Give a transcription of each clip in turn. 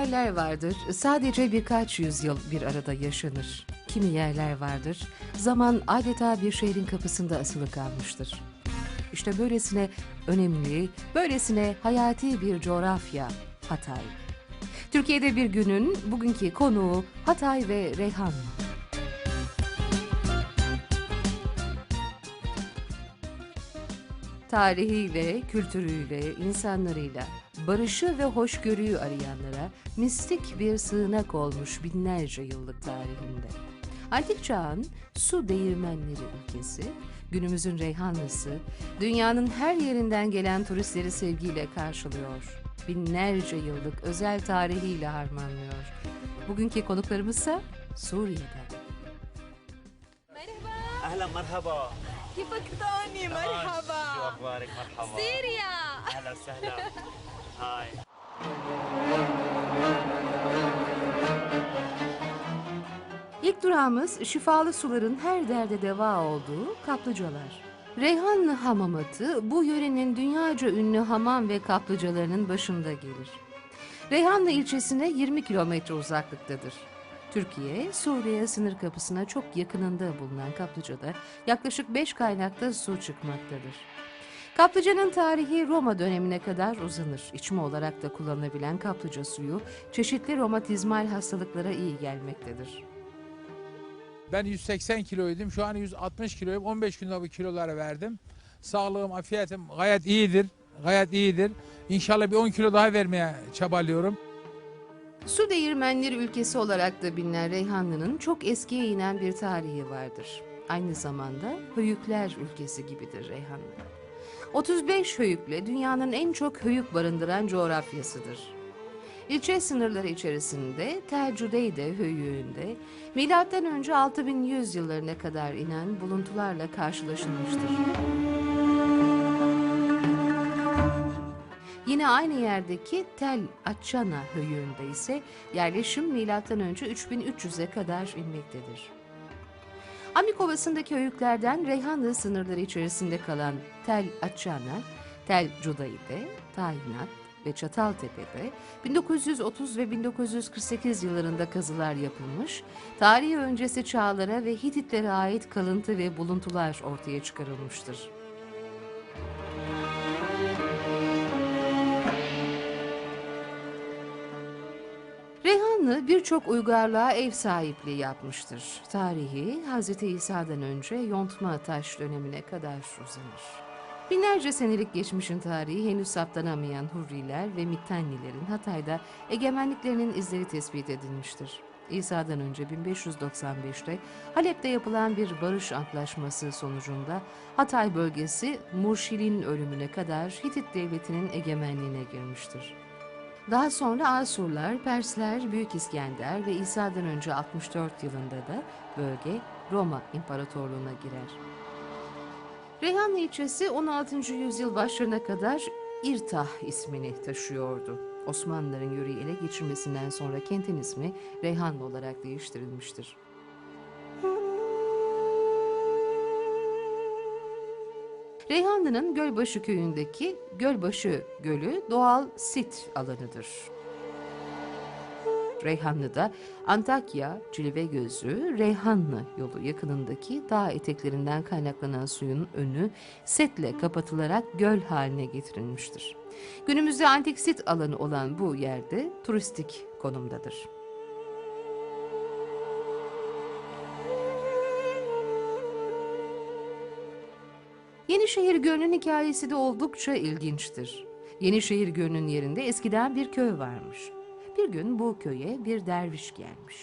yerler vardır, sadece birkaç yüzyıl bir arada yaşanır. Kimi yerler vardır, zaman adeta bir şehrin kapısında asılı kalmıştır. İşte böylesine önemli, böylesine hayati bir coğrafya Hatay. Türkiye'de bir günün bugünkü konuğu Hatay ve Reyhan. Tarihiyle, kültürüyle, insanlarıyla, barışı ve hoşgörüyü arayanlara mistik bir sığınak olmuş binlerce yıllık tarihinde. Antik çağın su değirmenleri ülkesi, günümüzün Reyhanlısı, dünyanın her yerinden gelen turistleri sevgiyle karşılıyor. Binlerce yıllık özel tarihiyle harmanlıyor. Bugünkü konuklarımızsa Suriye'den. مرحبا اهلا مرحبا كيفك توني شو مرحبا اخبارك مرحبا سوريا اهلا وسهلا high. İlk durağımız şifalı suların her derde deva olduğu kaplıcalar. Reyhanlı hamamatı bu yörenin dünyaca ünlü hamam ve kaplıcalarının başında gelir. Reyhanlı ilçesine 20 kilometre uzaklıktadır. Türkiye, Suriye sınır kapısına çok yakınında bulunan kaplıcada yaklaşık 5 kaynakta su çıkmaktadır. Kaplıcanın tarihi Roma dönemine kadar uzanır. İçme olarak da kullanılabilen kaplıca suyu çeşitli romatizmal hastalıklara iyi gelmektedir. Ben 180 kiloydum. Şu an 160 kiloyum. 15 günde bu kiloları verdim. Sağlığım, afiyetim gayet iyidir. Gayet iyidir. İnşallah bir 10 kilo daha vermeye çabalıyorum. Su değirmenleri ülkesi olarak da bilinen Reyhanlı'nın çok eskiye inen bir tarihi vardır. Aynı zamanda höyükler ülkesi gibidir Reyhanlı. 35 höyükle dünyanın en çok höyük barındıran coğrafyasıdır. İlçe sınırları içerisinde Tel Cudeyde höyüğünde M.Ö. 6100 yıllarına kadar inen buluntularla karşılaşılmıştır. Yine aynı yerdeki Tel Açana höyüğünde ise yerleşim M.Ö. 3300'e kadar inmektedir. Amik Ovası'ndaki höyüklerden Reyhanlı sınırları içerisinde kalan Tel Açana, Tel Cudayde, Tayinat ve Çataltepe'de 1930 ve 1948 yıllarında kazılar yapılmış, tarihi öncesi çağlara ve Hititlere ait kalıntı ve buluntular ortaya çıkarılmıştır. Reyhanlı birçok uygarlığa ev sahipliği yapmıştır. Tarihi Hz. İsa'dan önce yontma taş dönemine kadar uzanır. Binlerce senelik geçmişin tarihi henüz saptanamayan Hurriler ve Mittannilerin Hatay'da egemenliklerinin izleri tespit edilmiştir. İsa'dan önce 1595'te Halep'te yapılan bir barış antlaşması sonucunda Hatay bölgesi Murşil'in ölümüne kadar Hitit devletinin egemenliğine girmiştir. Daha sonra Asurlar, Persler, Büyük İskender ve İsa'dan önce 64 yılında da bölge Roma İmparatorluğu'na girer. Reyhanlı ilçesi 16. yüzyıl başlarına kadar İrtah ismini taşıyordu. Osmanlıların yöreyi ele geçirmesinden sonra kentin ismi Reyhanlı olarak değiştirilmiştir. Reyhanlı'nın Gölbaşı köyündeki Gölbaşı Gölü doğal sit alanıdır. Reyhanlı'da Antakya, Cilvegözü, Reyhanlı yolu yakınındaki dağ eteklerinden kaynaklanan suyun önü setle kapatılarak göl haline getirilmiştir. Günümüzde antik sit alanı olan bu yerde turistik konumdadır. Yenişehir Gölü'nün hikayesi de oldukça ilginçtir. Yenişehir Gölü'nün yerinde eskiden bir köy varmış. Bir gün bu köye bir derviş gelmiş.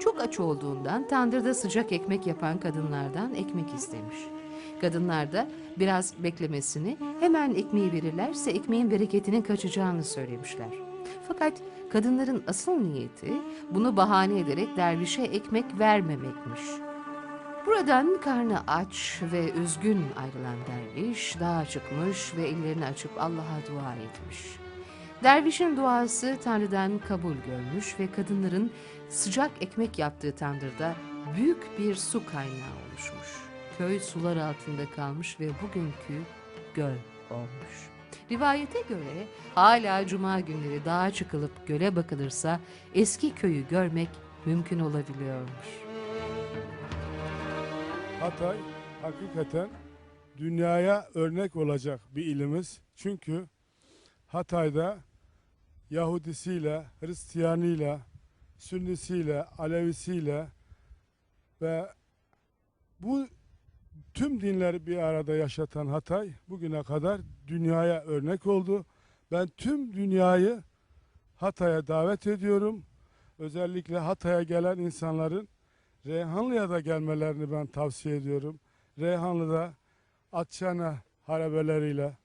Çok aç olduğundan tandırda sıcak ekmek yapan kadınlardan ekmek istemiş. Kadınlar da biraz beklemesini, hemen ekmeği verirlerse ekmeğin bereketinin kaçacağını söylemişler. Fakat kadınların asıl niyeti bunu bahane ederek dervişe ekmek vermemekmiş. Buradan karnı aç ve üzgün ayrılan derviş dağa çıkmış ve ellerini açıp Allah'a dua etmiş. Dervişin duası Tanrı'dan kabul görmüş ve kadınların sıcak ekmek yaptığı tandırda büyük bir su kaynağı oluşmuş. Köy sular altında kalmış ve bugünkü göl olmuş. Rivayete göre hala cuma günleri dağa çıkılıp göle bakılırsa eski köyü görmek mümkün olabiliyormuş. Hatay hakikaten dünyaya örnek olacak bir ilimiz. Çünkü Hatay'da Yahudisiyle, Hristiyanıyla, Sünnisiyle, Alevisiyle ve bu tüm dinleri bir arada yaşatan Hatay bugüne kadar dünyaya örnek oldu. Ben tüm dünyayı Hatay'a davet ediyorum. Özellikle Hatay'a gelen insanların Reyhanlı'ya da gelmelerini ben tavsiye ediyorum. Reyhanlı'da Atçana harabeleriyle,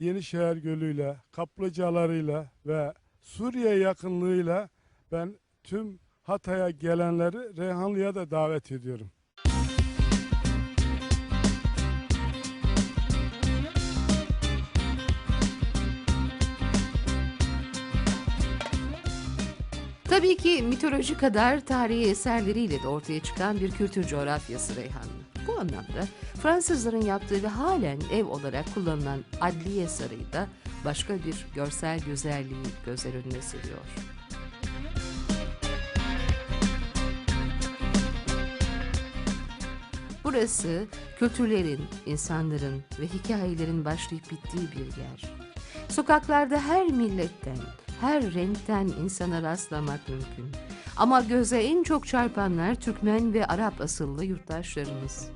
Yenişehir Gölü'yle, kaplıcalarıyla ve Suriye yakınlığıyla ben tüm Hatay'a gelenleri Reyhanlı'ya da davet ediyorum. Tabii ki mitoloji kadar tarihi eserleriyle de ortaya çıkan bir kültür coğrafyası Reyhanlı. Bu anlamda Fransızların yaptığı ve halen ev olarak kullanılan Adliye Sarayı da başka bir görsel güzelliği gözler önüne seriyor. Burası kültürlerin, insanların ve hikayelerin başlayıp bittiği bir yer. Sokaklarda her milletten, her renkten insana rastlamak mümkün. Ama göze en çok çarpanlar Türkmen ve Arap asıllı yurttaşlarımız.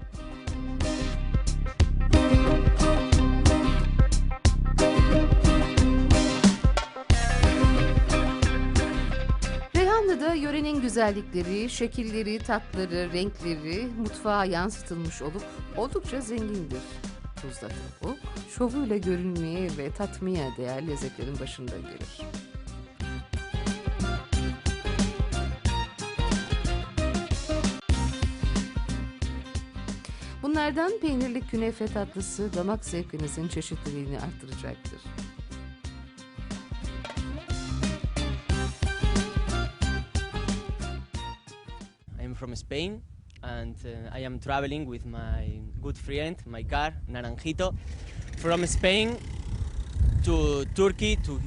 Reyhanlı'da yörenin güzellikleri, şekilleri, tatları, renkleri mutfağa yansıtılmış olup oldukça zengindir. Tuzla tavuk, şovuyla görünmeye ve tatmaya değer lezzetlerin başında gelir. Bunlardan peynirli künefe tatlısı damak zevkinizin çeşitliliğini arttıracaktır. I'm from Spain and uh, I am traveling with my good friend, my car, Naranjito, from Spain to Turkey to um,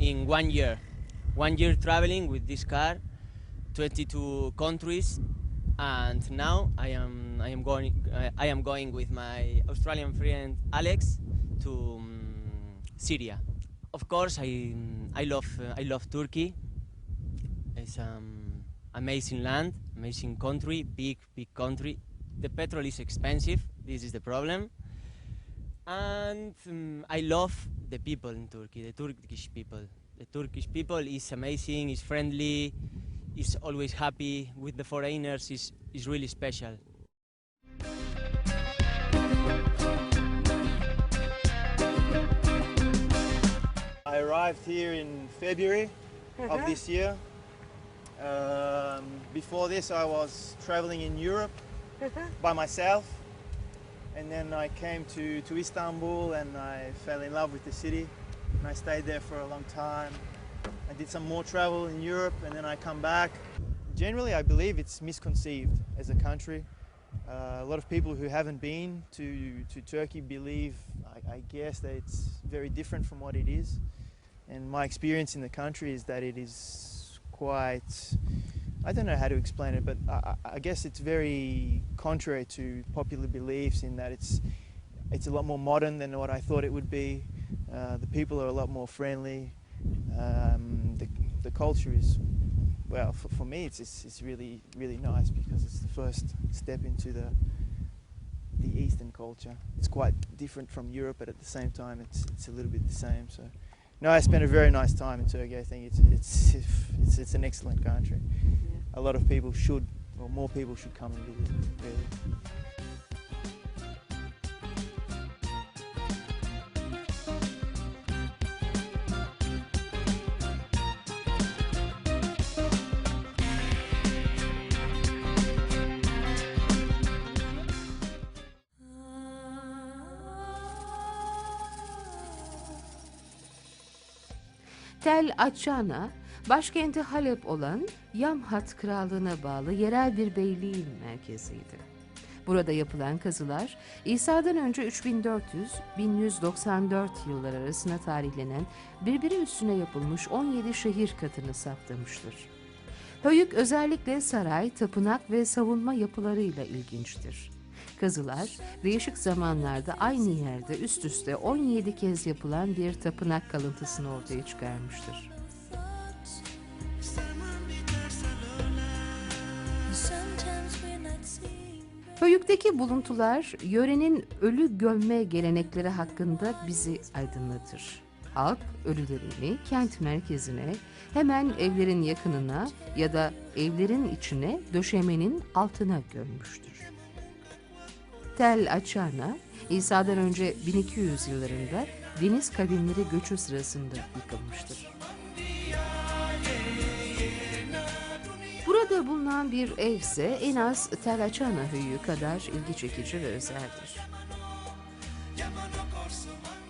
in one year. One year traveling with this car, 22 countries, and now I am I am going I am going with my Australian friend Alex to um, Syria. Of course, I I love uh, I love Turkey. It's um, amazing land, amazing country, big, big country. The petrol is expensive. This is the problem. And um, I love the people in Turkey, the Turkish people. The Turkish people is amazing, is friendly, is always happy with the foreigners. is is really special. I arrived here in February of this year. Um, before this, I was traveling in Europe by myself, and then I came to, to Istanbul and I fell in love with the city. And I stayed there for a long time. I did some more travel in Europe, and then I come back. Generally, I believe it's misconceived as a country. Uh, a lot of people who haven't been to, to Turkey believe, I, I guess, that it's very different from what it is. And my experience in the country is that it is quite, I don't know how to explain it, but I, I- guess it's very contrary to popular beliefs in that it's, it's a lot more modern than what I thought it would be. Uh, the people are a lot more friendly. Um, the, the culture is, well, for, for me, it's, it's, it's really, really nice because it's the first step into the, the Eastern culture. It's quite different from Europe, but at the same time, it's, it's a little bit the same. So, no, I spent a very nice time in Turkey. I think it's, it's, it's, it's an excellent country. A lot of people should, or more people should come and visit, really. Tel Açana, başkenti Halep olan Yamhat Krallığı'na bağlı yerel bir beyliğin merkeziydi. Burada yapılan kazılar İsa'dan önce 3400-1194 yıllar arasında tarihlenen birbiri üstüne yapılmış 17 şehir katını saptamıştır. Höyük özellikle saray, tapınak ve savunma yapılarıyla ilginçtir. Kazılar değişik zamanlarda aynı yerde üst üste 17 kez yapılan bir tapınak kalıntısını ortaya çıkarmıştır. Höyük'teki buluntular yörenin ölü gömme gelenekleri hakkında bizi aydınlatır. Halk ölülerini kent merkezine, hemen evlerin yakınına ya da evlerin içine döşemenin altına gömmüştür. Tel Açana, İsa'dan önce 1200 yıllarında deniz kavimleri göçü sırasında yıkılmıştır. Burada bulunan bir ev ise en az Tel Açana höyüğü kadar ilgi çekici ve özeldir.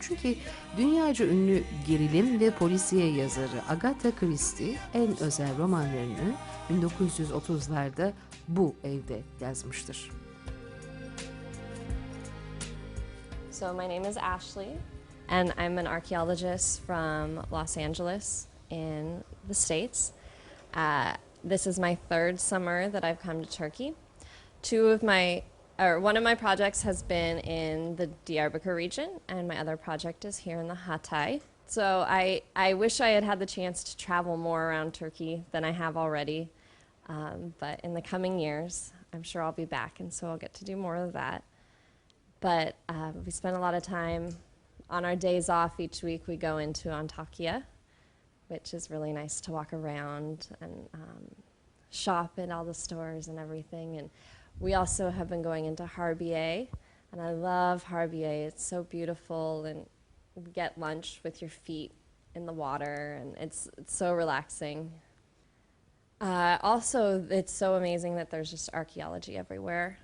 Çünkü dünyaca ünlü gerilim ve polisiye yazarı Agatha Christie en özel romanlarını 1930'larda bu evde yazmıştır. So, my name is Ashley, and I'm an archaeologist from Los Angeles in the States. Uh, this is my third summer that I've come to Turkey. Two of my, or one of my projects has been in the Diyarbakir region, and my other project is here in the Hatay. So, I, I wish I had had the chance to travel more around Turkey than I have already. Um, but in the coming years, I'm sure I'll be back, and so I'll get to do more of that but uh, we spend a lot of time on our days off each week we go into antakya which is really nice to walk around and um, shop in all the stores and everything. And we also have been going into harbiye and i love harbiye. It's so beautiful and get lunch with your feet in the water and it's, it's so relaxing. Uh, also it's so amazing that there's just archaeology everywhere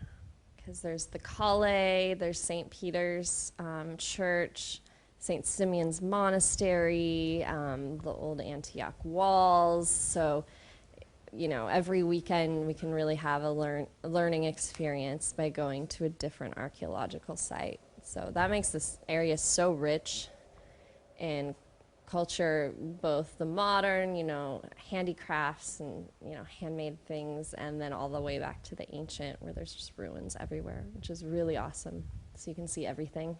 because there's the Calle, there's St. Peter's um, Church, St. Simeon's Monastery, um, the old Antioch walls. So, you know, every weekend we can really have a learn learning experience by going to a different archaeological site. So that makes this area so rich in culture, both the modern, you know, handicrafts and, you know, handmade things, and then all the way back to the ancient where there's just ruins everywhere, which is really awesome. So you can see everything.